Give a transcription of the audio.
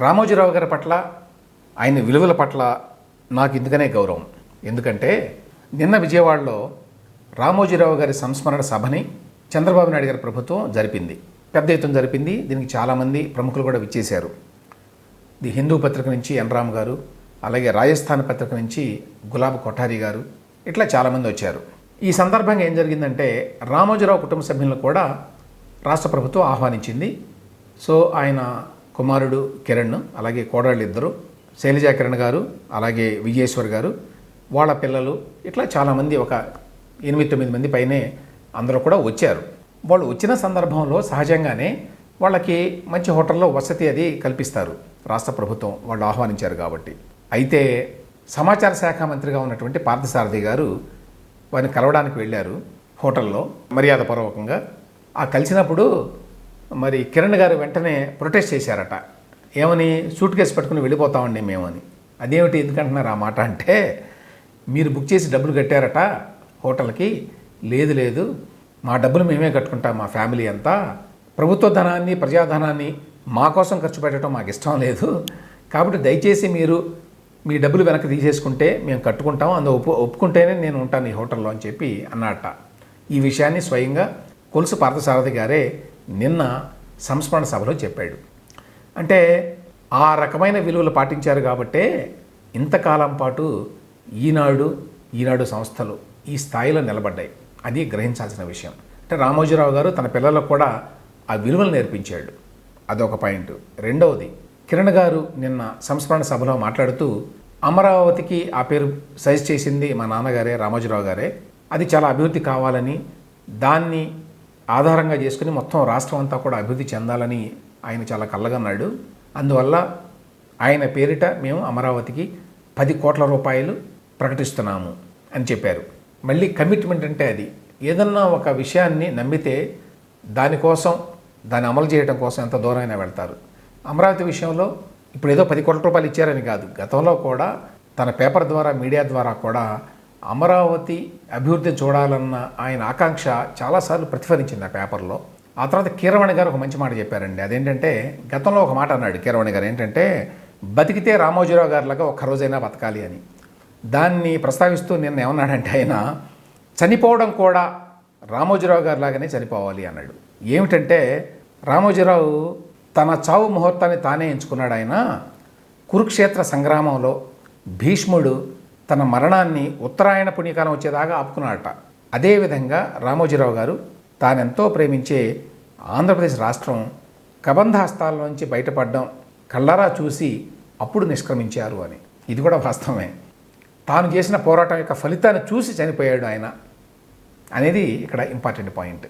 రామోజీరావు గారి పట్ల ఆయన విలువల పట్ల నాకు ఇందుకనే గౌరవం. ఎందుకంటే నిన్న విజయవాడలో రామోజీరావు గారి సంస్మరణ సభని చంద్రబాబు నాయుడు గారి ప్రభుత్వం జరిపింది. పెద్ద ఎత్తున జరిపింది. దీనికి చాలామంది ప్రముఖులు కూడా విచ్చేశారు. ది హిందూ పత్రిక నుంచి ఎన్ రామ్ గారు అలాగే రాజస్థాన్ పత్రిక నుంచి గులాబ్ కొఠారి గారు ఇట్లా చాలామంది వచ్చారు. ఈ సందర్భంగా ఏం జరిగిందంటే రామోజీరావు కుటుంబ సభ్యులను కూడా రాష్ట్ర ప్రభుత్వం ఆహ్వానించింది. సో ఆయన కుమారుడు కిరణ్ అలాగే కోడళ్ళు ఇద్దరు శైలజా కిరణ్ గారు అలాగే విజయేశ్వర్ గారు వాళ్ళ పిల్లలు ఇట్లా చాలామంది ఒక ఎనిమిది తొమ్మిది మంది పైనే అందరూ కూడా వచ్చారు. వాళ్ళు వచ్చిన సందర్భంలో సహజంగానే వాళ్ళకి మంచి హోటల్లో వసతి అది కల్పిస్తారు. రాష్ట్ర ప్రభుత్వం వాళ్ళు ఆహ్వానించారు కాబట్టి. అయితే సమాచార శాఖ మంత్రిగా ఉన్నటువంటి పార్థసారథి గారు వారిని కలవడానికి వెళ్ళారు హోటల్లో మర్యాదపూర్వకంగా. ఆ కలిసినప్పుడు మరి కిరణ్ గారు వెంటనే ప్రొటెస్ట్ చేశారట. ఏమని? సూట్ కేసు పట్టుకుని వెళ్ళిపోతామండి మేమని. అదేమిటి ఎందుకంటున్నారు ఆ మాట అంటే మీరు బుక్ చేసి డబ్బులు కట్టారట హోటల్కి. లేదు లేదు. మా డబ్బులు మేమే కట్టుకుంటాం మా ఫ్యామిలీ అంతా. ప్రభుత్వ ధనాన్ని ప్రజాధనాన్ని మా కోసం ఖర్చు పెట్టడం మాకు ఇష్టం లేదు. కాబట్టి దయచేసి మీరు మీ డబ్బులు వెనక్కి తీసేసుకుంటే మేము కట్టుకుంటాం. అందు ఒప్పు ఒప్పుకుంటేనే నేను ఉంటాను ఈ హోటల్లో అని చెప్పి అన్నట ఈ విషయాన్ని స్వయంగా కొలుసు పార్థసారథి గారే నిన్న సంస్మరణ సభలో చెప్పాడు. అంటే ఆ రకమైన విలువలు పాటించారు కాబట్టే ఇంతకాలం పాటు ఈనాడు ఈనాడు సంస్థలు ఈ స్థాయిలో నిలబడ్డాయి. అది గ్రహించాల్సిన విషయం. అంటే రామోజీరావు గారు తన పిల్లలకు కూడా ఆ విలువలు నేర్పించాడు. అదొక పాయింట్. రెండవది కిరణ్ గారు నిన్న సంస్మరణ సభలో మాట్లాడుతూ అమరావతికి ఆ పేరు సజెస్ట్ చేసింది మా నాన్నగారే రామోజీరావు గారే. అది చాలా అభివృద్ధి కావాలని దాన్ని ఆధారంగా చేసుకుని మొత్తం రాష్ట్రం అంతా కూడా అభివృద్ధి చెందాలని ఆయన చాలా కళ్ళగన్నాడు అందువల్ల ఆయన పేరిట మేము అమరావతికి పది కోట్ల రూపాయలు ప్రకటిస్తున్నాము అని చెప్పారు. మళ్ళీ కమిట్మెంట్ అంటే అది. ఏదన్నా ఒక విషయాన్ని నమ్మితే దానికోసం దాన్ని అమలు చేయడం కోసం ఎంత దూరమైనా వెళ్తారు. అమరావతి విషయంలో ఇప్పుడు ఏదో పది కోట్ల రూపాయలు ఇచ్చారని కాదు. గతంలో కూడా తన పేపర్ ద్వారా మీడియా ద్వారా కూడా అమరావతి అభివృద్ధి చూడాలన్న ఆయన ఆకాంక్ష చాలాసార్లు ప్రతిఫలించింది ఆ పేపర్లో. ఆ తర్వాత కీరవాణి గారు ఒక మంచి మాట చెప్పారండి. అదేంటంటే గతంలో ఒక మాట అన్నాడు కీరవాణి గారు ఏంటంటే బతికితే రామోజీరావు గారిలాగా ఒక్కరోజైనా బతకాలి అని. దాన్ని ప్రస్తావిస్తూ నిన్న ఏమన్నాడంటే ఆయన చనిపోవడం కూడా రామోజీరావు గారి లాగానే చనిపోవాలి అన్నాడు. ఏమిటంటే రామోజీరావు తన చావు ముహూర్తాన్ని తానే ఎంచుకున్నాడు ఆయన. కురుక్షేత్ర సంగ్రామంలో భీష్ముడు తన మరణాన్ని ఉత్తరాయణ పుణ్యకాలం వచ్చేదాకా ఆపుకున్నాడట. అదేవిధంగా రామోజీరావు గారు తానెంతో ప్రేమించే ఆంధ్రప్రదేశ్ రాష్ట్రం కబంధ హస్తాల నుంచి బయటపడడం కళ్ళారా చూసి అప్పుడు నిష్క్రమించారు అని. ఇది కూడా వాస్తవమే. తాను చేసిన పోరాటం యొక్క ఫలితాన్ని చూసి చనిపోయాడు ఆయన అనేది ఇక్కడ ఇంపార్టెంట్ పాయింట్.